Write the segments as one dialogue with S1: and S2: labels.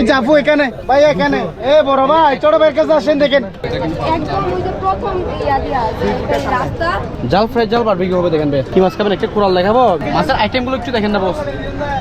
S1: এই যে আপু এখানে ভাই এখানে। এ বড় ভাই ছোট ভাইয়ের কাছে আসেন দেখেন।
S2: একদম ওই যে প্রথম ইয়া দিয়া আছে, এই রাস্তা।
S3: জাল ফ্রাই জাল বারবিকিউ হবে দেখেন ভাই? কি মাছ খাবেন? একটা কোরাল দেখাবো? মাছের আইটেমগুলো একটু দেখেন না বস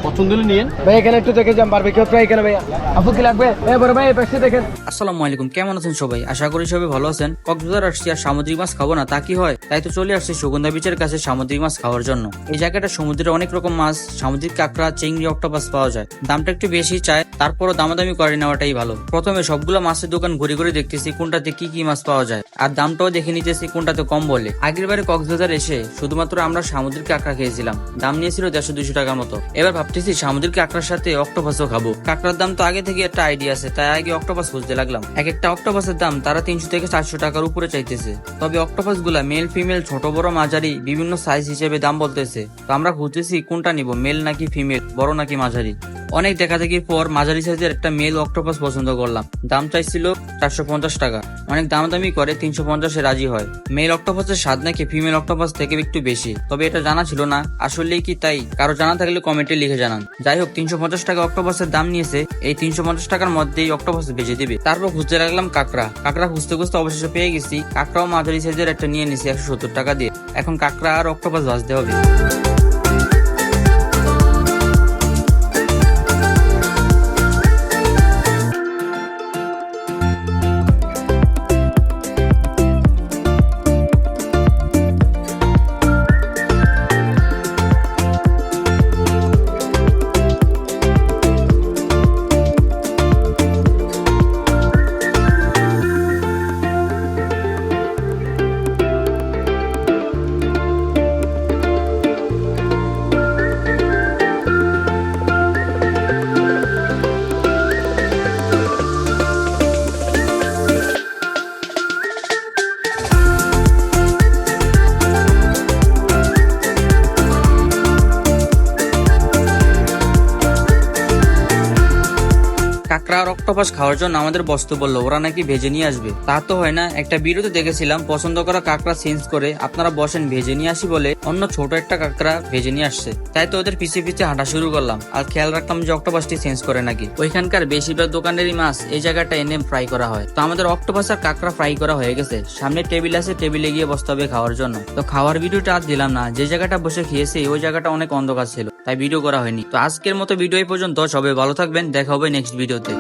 S3: পছন্দ হলে নিয়েন।
S1: ভাই এখানে একটু দেখে যান বারবিকিউ ফ্রাই এখানে ভাইয়া আপু কি লাগবে? এ বড় ভাই পাশে দেখেন।
S4: আসসালামু আলাইকুম কেমন আছেন সবাই? আশা করি সবাই ভালো আছেন। কক্সবাজার আসছি আর সামুদ্রিক মাছ খাব না তা কি হয়? তাই তো চলে আসছি সুগন্ধা বিচের কাছে সামুদ্রিক মাছ খাওয়ার জন্য। এই জায়গাটা সমুদ্রে অনেক রকম মাছ সামুদ্রিক কাঁকড়া চিংড়ি অক্টোপাস পাওয়া যায়। দামটা একটু বেশি চায় তারপরও দামাদামি করে নেওয়াটাই ভালো। প্রথমে সবগুলো মাছের দোকান ঘুরে ঘুরে দেখতেছি কোনটাতে কি কি মাছ পাওয়া যায়। আর দামটাও দেখে নিতেছি কোনটাতে কম বলে। আগের বারে কক্সবাজার এসে শুধুমাত্র আমরা সামুদ্রিক কাঁকড়া খেয়েছিলাম। দাম নিয়েছিল দেড়শো দুশো টাকার মতো। এবার ভাবতেছি সামুদ্রিক কাঁকড়ার সাথে অক্টোপাসও খাব। কাঁকড়ার দাম তো আগে থেকে একটা আইডিয়া আছে, তাই আগে অক্টোপাস খুঁজতে লাগলাম। এক একটা অক্টোপাসের দাম তারা তিনশো থেকে চারশো টাকার উপরে চাইতেছে। তবে অক্টোপাসগুলা মেল ফিমেল ছোট, বড়, মাঝারি, বিভিন্ন সাইজ হিসেবে দাম বলতেছে। তো আমরা খুঁজতেছি কোনটা নিব মেল নাকি ফিমেল বড় নাকি মাঝারি। অনেক দেখা দেখির পর মাঝারি সাইজের একটা মেল অক্টোপাস পছন্দ করলাম। দাম চাইছিল চারশো পঞ্চাশ টাকা। অনেক দামাদামি করে তিনশো পঞ্চাশে রাজি হয়। মেল অক্টোপাসের স্বাদ নাকি ফিমেল অক্টোপাস থেকে একটু বেশি? তবে এটা জানা ছিল না। আসলেই কি তাই? কারও জানা থাকলে কমেন্টে লিখে জানান। যাই হোক তিনশো পঞ্চাশ টাকা অক্টোপাসের দাম নিয়েছে। এই তিনশো পঞ্চাশ টাকার মধ্যেই অক্টোপাস বেঁচে দিবে। তারপর খুঁজতে লাগলাম কাঁকড়া। কাঁকড়া খুঁজতে খুঁজতে অবশেষে পেয়ে গেছি। কাঁকড়াও মাঝারি সাইজের একটা নিয়ে নিছি একশো সত্তর টাকা দিয়ে। এখন কাঁকড়া আর অক্টোপাস ভাজতে হবে। কাঁকড়া আর অক্টোপাস খাওয়ার জন্য আমাদের বস্তু বলল, ওরা নাকি ভেজে নিয়ে আসবে? তা তো হয় না। একটা ভিডিওতে দেখেছিলাম, পছন্দ করা কাঁকড়া চেঞ্জ করে, আপনারা বসেন, ভেজে নিয়ে আসি বলে অন্য ছোট একটা কাঁকড়া ভেজে নিয়ে আসছে। তাই তো ওদের পিছিয়ে পিছিয়ে হাঁটা শুরু করলাম। আর খেয়াল রাখলাম যে অক্টোপাসটি চেঞ্জ করে নাকি। ওইখানকার বেশিরভাগ দোকানেরই মাছ এই জায়গাটা এনে ফ্রাই করা হয়। তো আমাদের অক্টোপাস আর কাঁকড়া ফ্রাই করা হয়ে গেছে। সামনে টেবিল আছে, টেবিলে গিয়ে বসতে হবে খাওয়ার জন্য। তো খাওয়ার ভিডিওটা আর দিলাম না। যে জায়গাটা বসে খেয়েছি, ওই জায়গাটা অনেক অন্ধকার ছিল। তাই ভিডিও করা হয়নি। তো আজকের মতো ভিডিও এই পর্যন্ত। সবাই ভালো থাকবেন। দেখা হবে নেক্সট ভিডিওতে